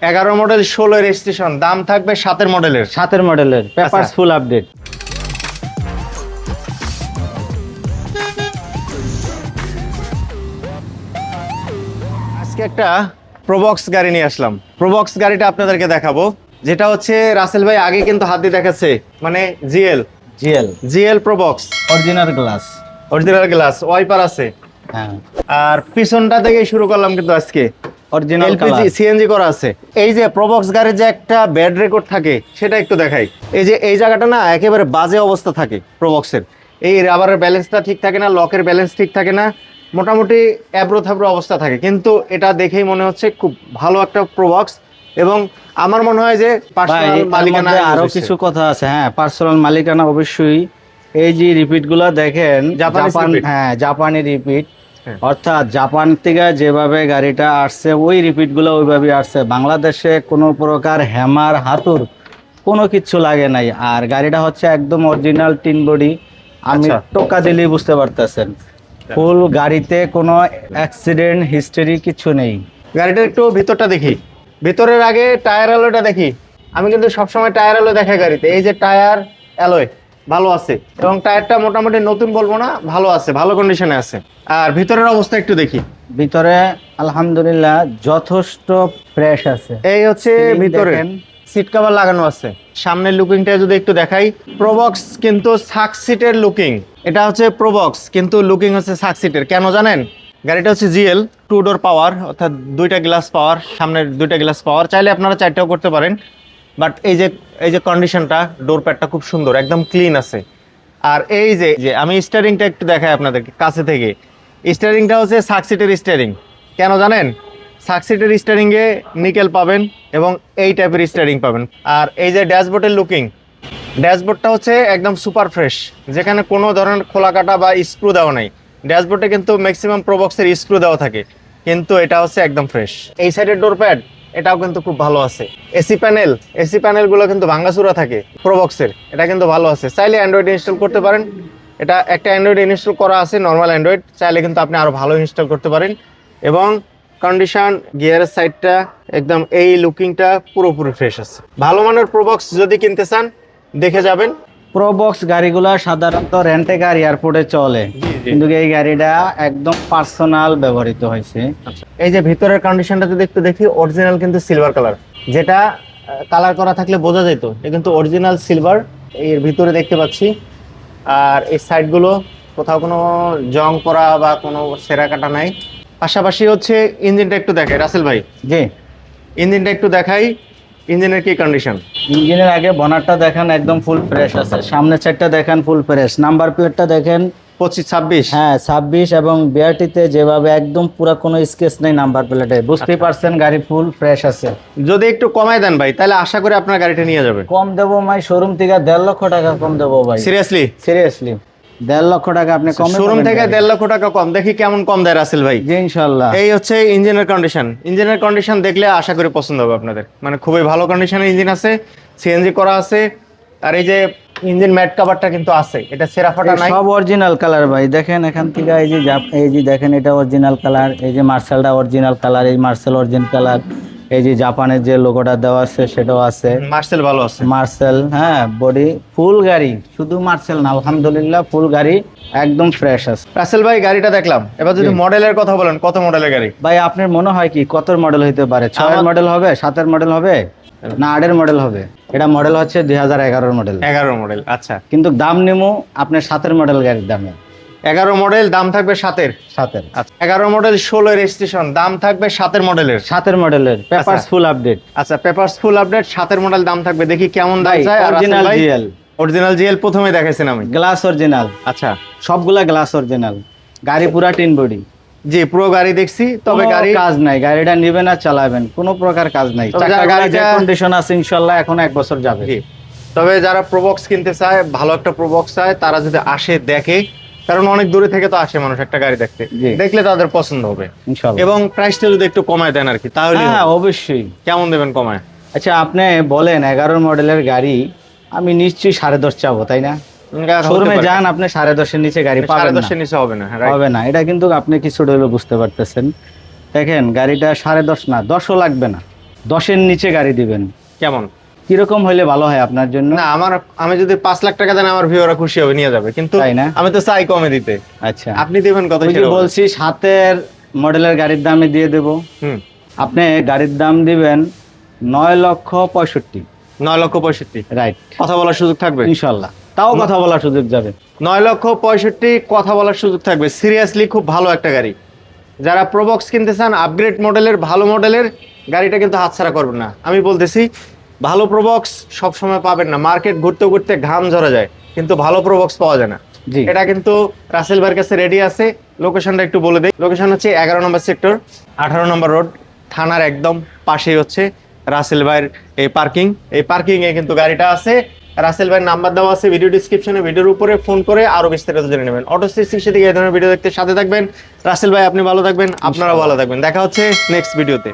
এগারো মডেল ষোলো রেজিস্ট্রেশন দাম থাকবে সাতের মডেলের সাতের মডেলের পেপারস ফুল আপডেট আজকে একটা প্রবক্স গাড়ি নিয়ে আসলাম। প্রবক্স গাড়িটা আপনাদেরকে দেখাবো। যেটা হচ্ছে রাসেল ভাই আগে কিন্তু হাত দিয়ে দেখাচ্ছে মানে G L. G L. G L Probox original glass original glass wiper আছে। হ্যাঁ। আর পিছনটা থেকে শুরু করলাম কিন্তু আজকে। অরিজিনাল এলপিজি সিএনজি করা আছে। এই যে প্রবক্স গাড়ির যে একটা ব্যাড রেকর্ড থাকে সেটা একটু দেখাই। এই যে এই জায়গাটা না একেবারে বাজে অবস্থা থাকে প্রবক্সের এই রাবারের ব্যালেন্সটা ঠিক থাকে না লকের ব্যালেন্স ঠিক থাকে না মোটামুটি অ্যাব্রো থাব্রো অবস্থা থাকে। কিন্তু এটা দেখেই মনে হচ্ছে খুব ভালো একটা প্রবক্স এবং আমার মনে হয় যে পার্সোনাল মালিকানা আরও কিছু কথা আছে হ্যাঁ পার্সোনাল মালিকানা অবশ্যই। এই যে রিপিটগুলা দেখেন জাপান হ্যাঁ জাপানি রিপিট। অর্থাৎ জাপান থেকে যেভাবে গাড়িটা আসছে ওই রিপিটগুলো ওইভাবে আসছে। বাংলাদেশে কোনো প্রকার হ্যামার হাতুর কোনো কিছু লাগে নাই। আর গাড়িটা হচ্ছে একদম অরিজিনাল টিন বডি আমি আচ্ছা। টোকা দিলেই বুঝতে পারতেছেন। ফুল গাড়িতে কোনো অ্যাক্সিডেন্ট হিস্টোরি কিছু নেই। গাড়িটার একটু ভিতরটা দেখি। ভিতরের আগে টায়ার অ্যালোয়টা দেখি। আমি কিন্তু সবসময় টায়ার আলো দেখাই গাড়িতে। এই যে টায়ার অ্যালোয় ভালো আছে। এবং টায়ারটা মোটামুটি নতুন বলব না ভালো আছে ভালো কন্ডিশনে আছে। আর ভিতরের অবস্থা একটু দেখি। ভিতরে আলহামদুলিল্লাহ যথেষ্ট ফ্রেশ আছে। এই হচ্ছে ভিতরে। সিট কভার লাগানো আছে। সামনের লুকিংটা যদি একটু দেখাই প্রবক্স কিন্তু সাকসিটের লুকিং এটা হচ্ছে প্রবক্স কিন্তু লুকিং হচ্ছে সাকসিটের কেন জানেন? গাড়িটা হচ্ছে জিএল টু ডোর পাওয়ার অর্থাৎ দুইটা গ্লাস পাওয়ার সামনের দুইটা গ্লাস পাওয়ার চাইলে আপনারা চারটাও করতে পারেন। বাট এই যে এই যে কন্ডিশনটা ডোর প্যাডটা খুব সুন্দর, একদম ক্লিন আছে। আর এই যে যে আমি স্টারিংটা একটু দেখাই আপনাদেরকে, কাছে থেকে। স্টারিংটা হচ্ছে সাকসিটের স্টারিং কেন জানেন? সাকসিটের স্টারিংয়ে নিকেল পাবেন এবং এই টাইপের স্টারিং পাবেন। আর এই যে ড্যাশবোর্ডের লুকিং ড্যাশবোর্ডটা হচ্ছে একদম সুপার ফ্রেশ যেখানে কোনো ধরনের খোলা কাটা বা স্ক্রু দেওয়া নাই। ড্যাশবোর্ডে কিন্তু ম্যাক্সিমাম প্রোবক্সের স্ক্রু দেওয়া থাকে, কিন্তু এটা হচ্ছে একদম ফ্রেশ এই সাইডের ডোর প্যাড এটাও কিন্তু খুব ভালো আছে। এসি প্যানেল, এসি প্যানেলগুলো কিন্তু ভাঙ্গাচুরা থাকে প্রবক্সের এটা কিন্তু ভালো আছে। চাইলে অ্যান্ড্রয়েড ইনস্টল করতে পারেন। এটা একটা অ্যান্ড্রয়েড ইনস্টল করা আছে নর্মাল অ্যান্ড্রয়েড চাইলে কিন্তু আপনি আরও ভালো ইনস্টল করতে পারেন। এবং কন্ডিশন গিয়ারের সাইডটা একদম এই লুকিংটা পুরোপুরি ফ্রেশ আছে। ভালো মানের প্রবক্স যদি কিনতে চান, দেখে যাবেন। প্রোবক্স গাড়িগুলো সাধারণত রেন্টে গাড়ি এয়ারপোর্টে চলে। কিন্তু এই গাড়িটা একদম পার্সোনাল ব্যবহৃত হয়েছে। এই যে ভিতরের কন্ডিশনটা যদি একটু দেখি অরিজিনাল কিন্তু সিলভার কালার যেটা কালার করা থাকলে বোঝা যেত এটা কিন্তু অরিজিনাল সিলভার এর ভিতরে দেখতে পাচ্ছি। আর এই সাইডগুলো কোথাও কোনো জং করা বা কোনো সেরা কাটা নাই। পাশাপাশি হচ্ছে ইঞ্জিনটা একটু দেখাই। রাসেল ভাই জি। ইঞ্জিনটা একটু দেখাই। ইঞ্জিনের কি কন্ডিশন ইঞ্জিনের আগে বনারটা দেখেন একদম ফুল ফ্রেশ আছে। সামনের সাইডটা দেখেন ফুল ফ্রেশ নাম্বার প্লেটটা দেখেন পঁচিশ ছাব্বিশ। হ্যাঁ ছাব্বিশ এবং বিআরটিতে যেভাবে একদম পুরো কোনো স্কেচ নেই নাম্বার প্লেটে বুঝতেই পারছেন গাড়ি ফুল ফ্রেশ আছে। যদি একটু কমায় দেন ভাই তাহলে আশা করি আপনার গাড়িটা নিয়ে যাবে। কম দেবো মাই শোরুম থেকে দেড় লক্ষ টাকা কম দেবো ভাই। সিরিয়াসলি সিরিয়াসলি দেড় লক্ষ টাকা আপনি কম শোরুম থেকে দেড় লক্ষ টাকা কম। দেখি কেমন কম দেয় রাসেল ভাই। জি ইনশাল্লাহ এই হচ্ছে ইঞ্জিনের কন্ডিশন ইঞ্জিনের কন্ডিশন দেখলে আশা করি পছন্দ হবে আপনাদের। মানে খুবই ভালো কন্ডিশনের ইঞ্জিন আছে সিএনজি করা আছে আর এই যে ইঞ্জিন ম্যাট কভারটা কিন্তু আছে। এটা সেরাফাটা নাই। সব অরিজিনাল কালার ভাই। দেখেন এখান থেকে এই যে এই যে দেখেন এটা অরিজিনাল কালার এই যে মার্শালটা অরিজিনাল কালার এই মার্শাল অরিজিনাল কালার এই যে জাপানের যে লোগোটা দেওয়া আছে সেটাও আছে। মার্সেল ভালো আছে। মার্সেল হ্যাঁ বডি ফুল গাড়ি শুধু মার্সেল না আলহামদুলিল্লাহ ফুল গাড়ি একদম ফ্রেশ আছে। রাসেল ভাই গাড়িটা দেখলাম। এবার যদি মডেলের কথা বলেন কত মডেলের গাড়ি? ভাই আপনার মনে হয় কি কত মডেল হইতে পারে? ছয়ের আমার- মডেল হবে সাতের মডেল হবে না আটের মডেল হবে? এটা মডেল হচ্ছে দুই হাজার এগারোর মডেল এগারো মডেল আচ্ছা। কিন্তু দাম নেমো আপনার সাতের মডেল গাড়ির দামে। এগারো মডেল দাম থাকবে সাতের। সাতের। আচ্ছা। এগারো মডেল ষোলো রেজিস্ট্রেশন দাম থাকবে সাতের মডেলের। সাতের মডেলের পেপারস ফুল আপডেট। আচ্ছা পেপারস ফুল আপডেট সাতের মডেল দাম থাকবে। দেখি কেমন দাম চাই। Original GL. অরিজিনাল জিএল প্রথমে দেখাইছেন আমি। গ্লাস অরিজিনাল আচ্ছা। সবগুলা গ্লাস অরিজিনাল গাড়ি পুরা টিন বডি। জি পুরো গাড়ি দেখছি। তবে গাড়ি কাজ নাই। গাড়িটা নিবেন আর চালাবেন। কোনো প্রকার কাজ নাই। গাড়িটা- কন্ডিশন আছে ইনশাল্লাহ এখন এক বছর যাবে। তবে যারা প্রবক্স কিনতে চায় ভালো একটা প্রবক্স চায় তারা যদি আসে দেখে কারণ অনেক দূরে থেকে তো আসে মানুষ একটা গাড়ি দেখতে। দেখলে তাদের পছন্দ হবে। এবং প্রাইসটা যদি একটু কমায় দেন আর কি তাহলে হ্যাঁ অবশ্যই। কেমন দেবেন কমায়? আচ্ছা আপনি বলেন এগারো মডেলের গাড়ি আমি নিশ্চয়ই সাড়ে দশ চাবো তাই না? শোরুমে যান আপনি সাড়ে দশের নিচে গাড়ি সাড়ে পাবেন দশের নিচে হবে না হবে না। এটা কিন্তু আপনি কিছুটা হলেও বুঝতে পারতেছেন। দেখেন গাড়িটা সাড়ে দশ না দশও লাগবে না। দশের নিচে গাড়ি দিবেন। কেমন? কীরকম হইলে ভালো হয় আপনার জন্য? না আমার আমি যদি পাঁচ লাখ টাকা দেন আমার ভিউরা খুশি হবে নিয়ে যাবে। কিন্তু তাই না? আমি তো চাই কমে দিতে। আচ্ছা। আপনি দেবেন কত। বলছি সাতের মডেলের গাড়ির দামে দিয়ে দেব। হুম। আপনি গাড়ির দাম দিবেন নয় লক্ষ পঁয়ষট্টি। নয় লক্ষ পঁয়ষট্টি। রাইট কথা বলার সুযোগ থাকবে? ইনশাল্লাহ। তাও কথা বলার সুযোগ যাবে। নয় লক্ষ পঁয়ষট্টি কথা বলার সুযোগ থাকবে। সিরিয়াসলি খুব ভালো একটা গাড়ি। যারা প্রোবক্স কিনতে চান আপগ্রেড মডেলের ভালো মডেলের গাড়িটা কিন্তু হাতছাড়া করবেন না। আমি বলতেছি ভালো প্রোবক্স সবসময় পাবেন না। মার্কেট ঘুরতে ঘুরতে ঘাম ঝরা যায় কিন্তু ভালো প্রোবক্স পাওয়া যায় না। জি। এটা কিন্তু রাসেল ভাইয়ের কাছে রেডি আছে। লোকেশনটা একটু বলে দেই। লোকেশন হচ্ছে এগারো নম্বর সেক্টর আঠারো নম্বর রোড থানার একদম পাশেই হচ্ছে রাসেল ভাইয়ের এই পার্কিং এই পার্কিং এ কিন্তু গাড়িটা আছে। রাসেল ভাইয়ের নাম্বার দেওয়া আছে ভিডিও ডিসক্রিপশনে ভিডিওর উপরে ফোন করে আরও বিস্তারিত জেনে নেবেন। অটো সিক্সটি থেকে এই ধরনের ভিডিও দেখতে সাথে থাকবেন। রাসেল ভাই আপনি ভালো থাকবেন। আপনারা ভালো থাকবেন। দেখা হচ্ছে নেক্সট ভিডিওতে